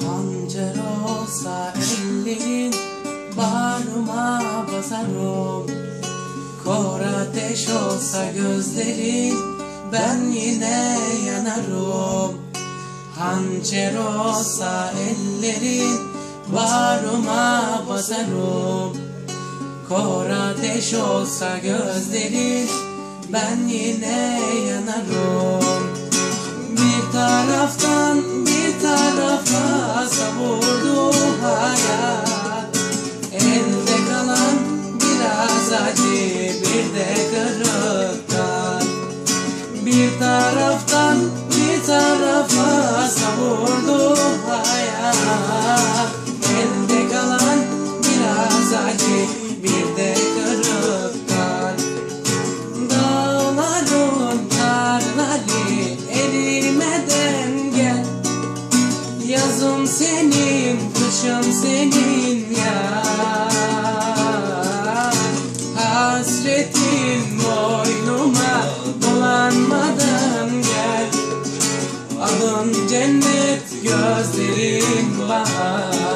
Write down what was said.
Pancar olsa ellerin Bağrıma basarım Kor ateş olsa gözlerin Ben yine yanarım. Hançer olsa ellerin Bağrıma basarım Kor ateş olsa gözlerin Ben yine yanarım taraftan bir tarafa savurdu hayat. Elde kalan biraz acı bir de kırıklar Dağların karları erimeden gel Yazım senin, kışım senin ya Hasretin boynuma sitting by.